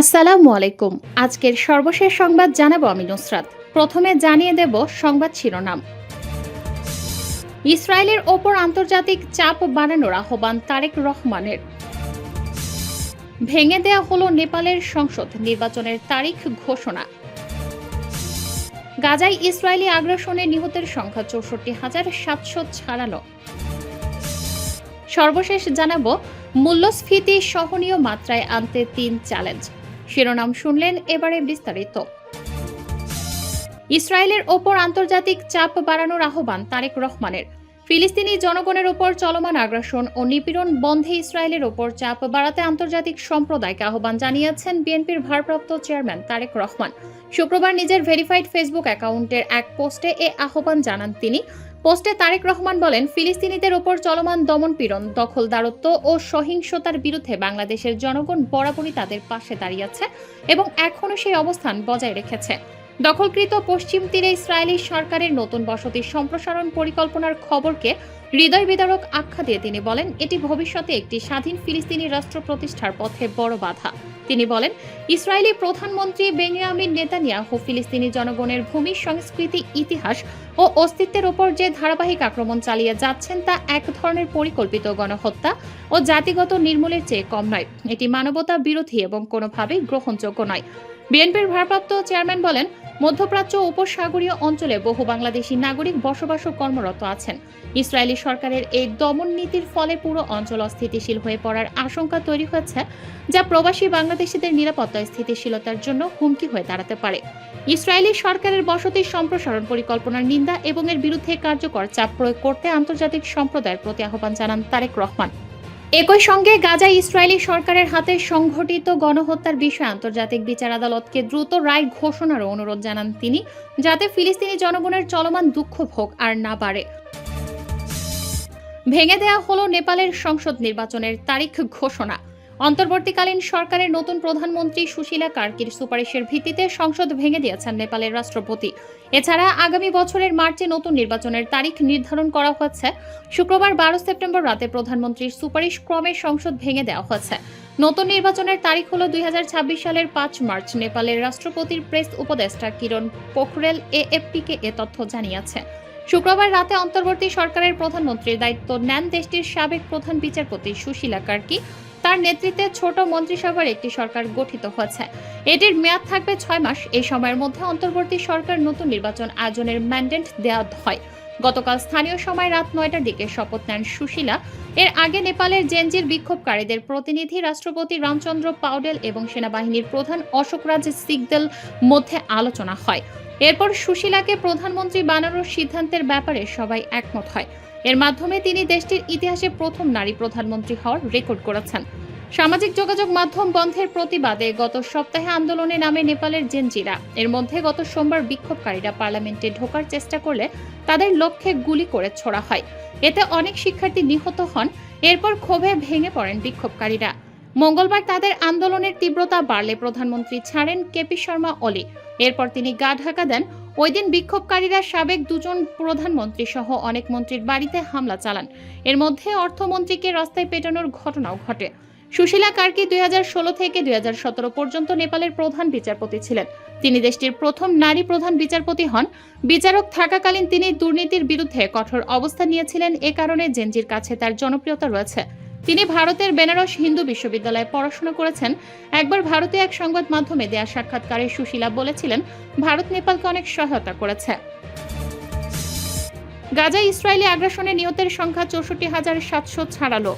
আসসালামু আলাইকুম। আজকের সর্বশেষ সংবাদ জানাব আমি নুসরাত। প্রথমে জানিয়ে দেব সংবাদ শিরোনাম। ইসরায়েলের ওপর আন্তর্জাতিক চাপ বাড়ানোর আহ্বান তারেক রহমানের। ভেঙে দেয়া হলো নেপালের সংসদ নির্বাচনের তারিখ ঘোষণা। গাজায় ইসরায়েলি আগ্রাসনে নিহতের সংখ্যা চৌষট্টি হাজার সাতশো ছাড়ানো। সর্বশেষ জানাব, মূল্যস্ফীতি সহনীয় মাত্রায় আনতে তিন চ্যালেঞ্জ। শিরোনাম শুনলেন এবারে বিস্তারিত। ইসরায়েলের ওপর আন্তর্জাতিক চাপ বাড়ানোর আহ্বান তারেক রহমানের। ফিলিস্তিনি জনগণের ওপর চলমান আগ্রাসন ও নিপীড়ন বন্ধে ইসরায়েলের ওপর চাপ বাড়াতে আন্তর্জাতিক সম্প্রদায়কে আহ্বান জানিয়েছেন বিএনপির ভারপ্রাপ্ত চেয়ারম্যান তারেক রহমান। শুক্রবার নিজের ভেরিফাইড ফেসবুক অ্যাকাউন্টের এক পোস্টে এ আহ্বান জানান তিনি। পোস্টে তারেক রহমান বলেন, ফিলিস্তিনিদের ওপর চলমান দমনপীড়ন দখলদারত্ব ও সহিংসতার বিরুদ্ধে বাংলাদেশের জনগণ বরাবরই তাদের পাশে দাঁড়িয়েছে এবং এখনও সেই অবস্থান বজায় রেখেছে। দখলকৃত পশ্চিম তীরে ইসরায়েলি সরকারের নতুন বসতি সম্প্রসারণ পরিকল্পনার খবরকে হৃদয় বিদারক আখ্যা দিয়ে তিনি বলেন, এটি ভবিষ্যতে একটি স্বাধীন ফিলিস্তিনি রাষ্ট্র প্রতিষ্ঠার পথে বড় বাধা। তিনি বলেন, ইসরায়েলি প্রধানমন্ত্রী বেনিয়ামিন নেতানিয়াহু ফিলিস্তিনি জনগণের ভূমি, সংস্কৃতি, ইতিহাস ও অস্তিত্বের ওপর যে ধারাবাহিক আক্রমণ চালিয়ে যাচ্ছেন তা এক ধরনের পরিকল্পিত গণহত্যা ও জাতিগত নির্মূলের চেয়ে কম নয়। এটি মানবতা বিরোধী এবং কোনোভাবেই গ্রহণযোগ্য নয়। বিএনপির ভারপ্রাপ্ত চেয়ারম্যান বলেন, মধ্যপ্রাচ্য উপসাগরীয় অঞ্চলে বহু বাংলাদেশি নাগরিক বসবাস ও কর্মরত আছেন। ইসরায়েলি সরকারের এই দমন নীতির ফলে পুরো অঞ্চল অস্থিতিশীল হয়ে পড়ার আশঙ্কা তৈরি হয়েছে, যা প্রবাসী বাংলাদেশিদের নিরাপত্তা, স্থিতিশীলতার জন্য হুমকি হয়ে দাঁড়াতে পারে। ইসরায়েলি সরকারের বসতি সম্প্রসারণ পরিকল্পনার নিন্দা এবং এর বিরুদ্ধে কার্যকর চাপ প্রয়োগ করতে আন্তর্জাতিক সম্প্রদায়ের প্রতি আহ্বান জানান তারেক রহমান। একই সঙ্গে গাজা ইসরায়েলি সরকারের হাতে সংঘটিত গণহত্যার বিষয়ে আন্তর্জাতিক বিচার আদালতকে দ্রুত রায় ঘোষণারও অনুরোধ জানান তিনি, যাতে ফিলিস্তিনি জনগণের চলমান দুঃখ ভোগ আর না বাড়ে। ভেঙে দেয়া হলো নেপালের সংসদ নির্বাচনের তারিখ ঘোষণা। অন্তর্বর্তীকালীন সরকারের নতুন প্রধানমন্ত্রী সুশীলা কার্কির সুপারিশের ভিত্তিতে সংসদ ভেঙে দিয়েছেন নেপালের রাষ্ট্রপতি। এছাড়া আগামী বছরের মার্চে নতুন নির্বাচনের তারিখ নির্ধারণ করা হয়েছে শুক্রবার বারো সেপ্টেম্বর রাতে প্রধানমন্ত্রীর সুপারিশ ক্রমে সংসদ ভেঙে দেওয়া হয়েছে নতুন নির্বাচনের তারিখ হল দুই হাজার ছাব্বিশ সালের পাঁচ মার্চ, নেপালের রাষ্ট্রপতির প্রেস উপদেষ্টা কিরণ পোখরেল এএফপিকে এ তথ্য জানিয়েছে। শুক্রবার রাতে অন্তর্বর্তী সরকারের প্রধানমন্ত্রীর দায়িত্ব নেন দেশটির সাবেক প্রধান বিচারপতি সুশীলা কার্কি। তার নেতৃত্বে ছোট মন্ত্রিসভার একটি সরকার গঠিত হয়েছে। এটির মেয়াদ থাকবে ছয় মাস। এই সময়ের মধ্যে অন্তর্বর্তী সরকার নতুন নির্বাচন আয়োজনের ম্যান্ডেট দেওয়া হয়। গতকাল স্থানীয় সময় রাত নয়টার দিকে শপথ নেন সুশীলা। এর আগে নেপালের জেনজির বিক্ষোভকারীদের প্রতিনিধি রাষ্ট্রপতি রামচন্দ্র পাউডেল এবং সেনাবাহিনীর প্রধান অশোক রাজ সিগদেল মধ্যে আলোচনা হয়। এরপর সুশীলাকে প্রধানমন্ত্রী বানানোর সিদ্ধান্তের ব্যাপারে সবাই একমত হয়। এর মাধ্যমে তিনি দেশটির ইতিহাসে প্রথম নারী প্রধানমন্ত্রী হওয়ার রেকর্ড করেছেন। সামাজিক যোগাযোগ মাধ্যম বন্ধের প্রতিবাদে গত সপ্তাহে আন্দোলনে নামে নেপালের জেনজিরা। এর মধ্যে গত সোমবার বিক্ষোভকারীরা পার্লামেন্টে ঢোকার চেষ্টা করলে তাদের লক্ষ্যে গুলি করে ছোড়া হয়। এতে অনেক শিক্ষার্থী নিহত হন। এরপর ক্ষোভে ভেঙে পড়েন বিক্ষোভকারীরা। মঙ্গলবার তাদের আন্দোলনের তীব্রতা বাড়লে প্রধানমন্ত্রী ছাড়েন কেপি শর্মা, অলি। এরপর তিনি গা ঢাকা দেন। ওই দিন বিক্ষোভকারীরা সাবেক দুজন প্রধানমন্ত্রী সহ অনেক মন্ত্রীর বাড়িতে হামলা চালান। এর মধ্যে অর্থমন্ত্রীকে রাস্তায় পেটানোর ঘটনাও ঘটে। সুশীলা কার্কি দুই হাজার ষোলো থেকে দুই হাজার সতেরো পর্যন্ত নেপালের প্রধান বিচারপতি ছিলেন। তিনি দেশটির প্রথম নারী প্রধান বিচারপতি হন। বিচারক থাকাকালীন তিনি দুর্নীতির বিরুদ্ধে কঠোর অবস্থান নিয়েছিলেন। এ কারণে জেনজির কাছে তার জনপ্রিয়তা রয়েছে। তিনি ভারতের বেনারস হিন্দু বিশ্ববিদ্যালয়ে পড়াশোনা করেছেন। একবার ভারতে এক সংবাদ মাধ্যমে দেয়া সাক্ষাৎকারে সুশীলা বলেছিলেন, ভারত নেপালকে অনেক সহায়তা করেছে। গাজা ইসরায়েলি আগ্রাসনে নিহতের সংখ্যা চৌষট্টি হাজার সাতশো ছাড়ালো।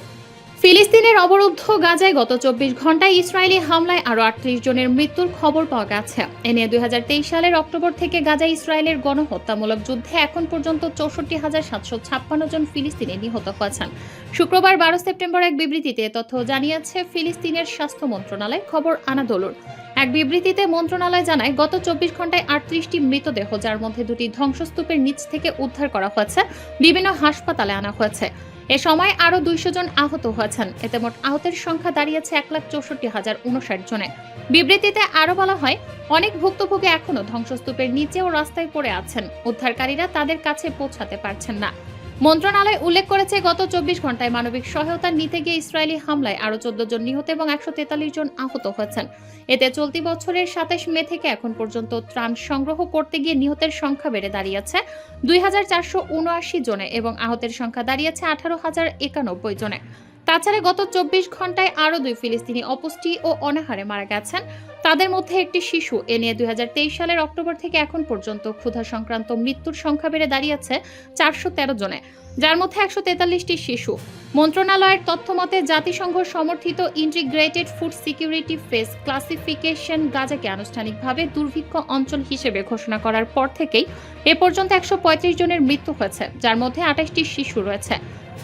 ফিলিস্তিনের অবরুদ্ধ গাজায় গত চব্বিশ ঘন্টায় ইসরায়েলি হামলায় আরও আটত্রিশ জনের মৃত্যুর খবর পাওয়া গেছে। এ নিয়ে দুই হাজার তেইশ সালের অক্টোবর থেকে গাজা ইসরায়েলের গণহত্যামূলক যুদ্ধে এখন পর্যন্ত চৌষট্টি হাজার সাতশো ছাপ্পান্ন জন ফিলিস্তিনি নিহত হয়েছেন। শুক্রবার বারো সেপ্টেম্বর এক বিবৃতিতে তথ্য জানিয়েছে ফিলিস্তিনের স্বাস্থ্য মন্ত্রণালয়, খবর আনাদোলুর। এক বিবৃতিতে মন্ত্রণালয় জানায়, গত চব্বিশ ঘন্টায় আটত্রিশটি মৃতদেহ, যার মধ্যে দুটি ধ্বংসস্তূপের নিচ থেকে উদ্ধার করা হয়েছে, বিভিন্ন হাসপাতালে আনা হয়েছে। এ সময় আরও দুইশো জন আহত হয়েছেন। এতে মোট আহতের সংখ্যা দাঁড়িয়েছে এক লাখ চৌষট্টি হাজার উনষাট জনে। বিবৃতিতে আরও বলা হয়, অনেক ভুক্তভোগী এখনও ধ্বংসস্তূপের নিচে ও রাস্তায় পড়ে আছেন। উদ্ধারকারীরা তাদের কাছে পৌঁছাতে পারছেন না। মন্ত্রণালয় উল্লেখ করেছে, গত চব্বিশ ঘন্টায় মানবিক সহায়তা নিতে গিয়ে ইসরায়েলি হামলায় আরও চোদ্দ জন নিহত এবং একশো তেতাল্লিশ জন আহত হয়েছেন। এতে চলতি বছরের সাতাশ মে থেকে এখন পর্যন্ত ত্রাণ সংগ্রহ করতে গিয়ে নিহতের সংখ্যা বেড়ে দাঁড়িয়েছে দুই হাজার চারশো উনআশি জনে এবং আহতের সংখ্যা দাঁড়িয়েছে আঠারো হাজার একানব্বই জনে। তাছাড়া গত চব্বিশ ঘন্টায় আরও দুই ফিলিস্তিনি অপুষ্টি ও অনাহারে মারা গেছেন। তাদের মধ্যে একটি শিশু। এ নিয়ে দুই হাজার তেইশ সালের অক্টোবর থেকে এখন পর্যন্ত ক্ষুধা সংক্রান্ত মৃত্যুর সংখ্যা বেড়ে দাঁড়িয়েছে চারশো তেরো জনে। যার মধ্যে একশো তেতাল্লিশটি শিশু। মন্ত্রণালয়ের তথ্যমতে, জাতিসংঘ সমর্থিত integrated food security phase classification গাজাকে আনুষ্ঠানিকভাবে দুর্ভিক্ষ অঞ্চল হিসেবে ঘোষণা করার পর থেকেই এ পর্যন্ত একশো পঁয়ত্রিশ জনের মৃত্যু হয়েছে, যার মধ্যে আঠাশটি শিশু রয়েছে।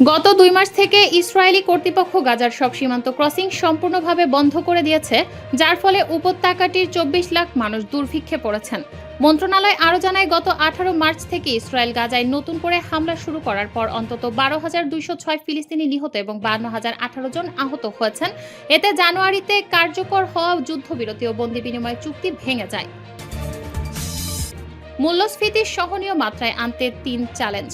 গত দুই মাস থেকে ইসরায়েলি কর্তৃপক্ষ গাজার সব সীমান্ত ক্রসিং সম্পূর্ণভাবে বন্ধ করে দিয়েছে, যার ফলে উপত্যকাটির চব্বিশ লাখ মানুষ দুর্ভিক্ষে পড়েছেন। মন্ত্রণালয় আরও জানায়, গত আঠারো মার্চ থেকে ইসরায়েল গাজায় নতুন করে হামলা শুরু করার পর অন্তত বারো হাজার দুইশো ছয় ফিলিস্তিনি নিহত এবং বান্ন হাজার আঠারো জন আহত হয়েছেন। এতে জানুয়ারিতে কার্যকর হওয়া যুদ্ধবিরতি ও বন্দি বিনিময় চুক্তি ভেঙে যায়। মূল্যস্ফীতির সহনীয় মাত্রায় আনতে তিন চ্যালেঞ্জ।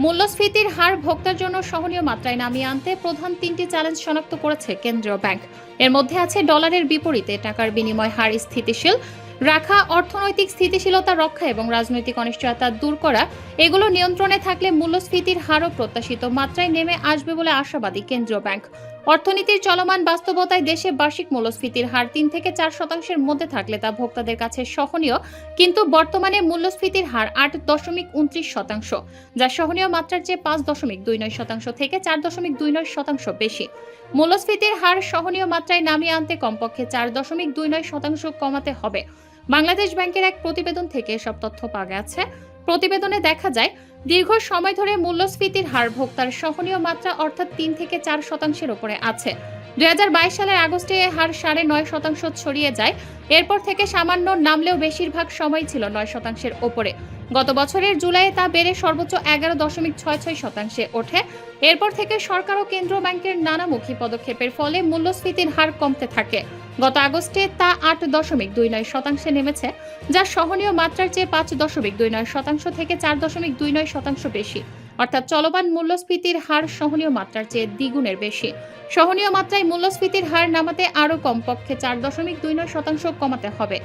মূল্যস্ফীতির হার ভোক্তার জন্য সহনীয় মাত্রায় নামিয়ে আনতে প্রধান তিনটি চ্যালেঞ্জ শনাক্ত করেছে কেন্দ্রীয় ব্যাংক। এর মধ্যে আছে ডলারের বিপরীতে টাকার বিনিময় হার স্থিতিশীল রাখা অর্থনৈতিক স্থিতিশীলতা রক্ষা এবং রাজনৈতিক অনিশ্চয়তা দূর করা, এগুলো নিয়ন্ত্রণে থাকলে মূল্যস্ফীতির হারও প্রত্যাশিত মাত্রায় নেমে আসবে বলে আশাবাদী কেন্দ্রীয় ব্যাংক। অর্থনীতির চলমান বাস্তবতায় দেশে বার্ষিক মূল্যস্ফীতির হার তিন থেকে চার শতাংশের মধ্যে থাকলে তা ভোক্তাদের কাছে সহনীয়, কিন্তু বর্তমানে মূল্যস্ফীতির হার আট দশমিক উনত্রিশ শতাংশ, যা সহনীয় মাত্রার চেয়ে পাঁচ দশমিক দুই নয় শতাংশ থেকে চার দশমিক দুই নয় শতাংশ বেশি। মূল্যস্ফীতির হার সহনীয় মাত্রায় নামিয়ে আনতে কমপক্ষে চার দশমিক দুই নয় শতাংশ কমাতে হবে। বাংলাদেশ ব্যাংকের এক প্রতিবেদন থেকে এসব তথ্য পাওয়া গেছে। প্রতিবেদনে দেখা যায়, দীর্ঘ সময় ধরে মূল্যস্ফীতির হার ভোক্তার সহনীয় মাত্রা অর্থাৎ তিন থেকে চার শতাংশের উপরে আছে। দুই হাজার বাইশ সালের আগস্টে হার সাড়ে নয় শতাংশ ছড়িয়ে যায়। এরপর থেকে সামান্য নামলেও বেশিরভাগ সময় ছিল নয় শতাংশের ওপরে গত বছরের জুলাইয়ে তা বেড়ে সর্বোচ্চ এগারো দশমিক ছয় ছয় শতাংশে ওঠে। এরপর থেকে সরকার ও কেন্দ্রীয় ব্যাংকের নানামুখী পদক্ষেপের ফলে মূল্যস্ফীতির হার কমতে থাকে। গত আগস্টে তা আট দশমিক দুই নয় শতাংশে নেমেছে, যা সহনীয় মাত্রার চেয়ে পাঁচ দশমিক দুই নয় শতাংশ থেকে চার দশমিক দুই নয় শতাংশ বেশি। অর্থাৎ চলমান মূল্যস্ফীতির হার সহনীয় মাত্রার চেয়ে দ্বিগুণের বেশি। সহনীয় মাত্রায় মূল্যস্ফীতির হার নামাতে আরও কমপক্ষে চার দশমিক দুই নয় শতাংশ কমাতে হবে।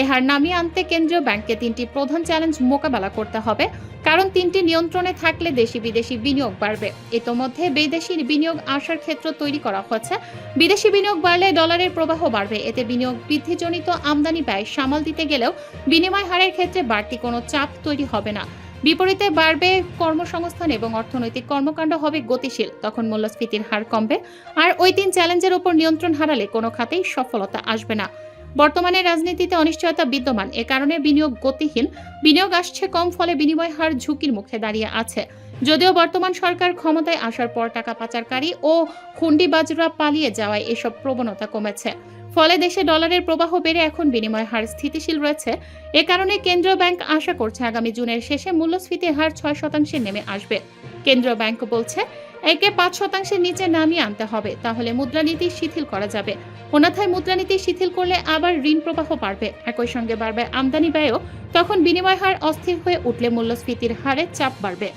এ হার নামিয়ে আনতে কেন্দ্রীয় ব্যাংককে তিনটি প্রধান চ্যালেঞ্জ মোকাবেলা করতে হবে, কারণ তিনটি নিয়ন্ত্রণে থাকলে দেশি বিদেশি বিনিয়োগ বাড়বে। ইতোমধ্যে বিদেশি বিনিয়োগ আসার ক্ষেত্র তৈরি করা হচ্ছে। বিদেশি বিনিয়োগ বাড়লে ডলারের প্রবাহ বাড়বে। এতে বিনিয়োগ বৃদ্ধিজনিত আমদানি ব্যয় সামাল দিতে গেলেও বিনিময় হারের ক্ষেত্রে বাড়তি কোনো চাপ তৈরি হবে না। বিপরীতে বাড়বে কর্মসংস্থান এবং অর্থনৈতিক কর্মকাণ্ড হবে গতিশীল। তখন মূল্যস্ফীতির হার কমবে। আর ওই তিন চ্যালেঞ্জের ওপর নিয়ন্ত্রণ হারালে কোনো খাতেই সফলতা আসবে না। বর্তমানে রাজনীতিতে অনিশ্চয়তা বিদ্যমান। এ কারণে বিনিয়োগ গতিহীন। বিনিয়োগ আসছে কম, ফলে বিনিময় হার ঝুঁকির মুখে দাঁড়িয়ে আছে। যদিও বর্তমান সরকার ক্ষমতায় আসার পর টাকা পাচারকারী ও হুন্ডিবাজরা পালিয়ে যাওয়ায় এসব প্রবণতা কমেছে। ফলে দেশে ডলারের প্রবাহ বেড়ে এখন বিনিময় হার স্থিতিশীল রয়েছে। এ কারণে কেন্দ্রীয় ব্যাংক আশা করছে আগামী জুনের শেষে মূল্যস্ফীতির হার ছয় শতাংশে নেমে আসবে। কেন্দ্রীয় ব্যাংক বলছে, একে পাঁচ শতাংশের নিচে নামিয়ে আনতে হবে, তাহলে মুদ্রানীতি শিথিল করা যাবে। অন্যথায় মুদ্রানীতি শিথিল করলে আবার ঋণ প্রবাহ বাড়বে। একই সঙ্গে বাড়বে আমদানি ব্যয়ও, তখন বিনিময় হার অস্থির হয়ে উঠলে মূল্যস্ফীতির হারে চাপ বাড়বে।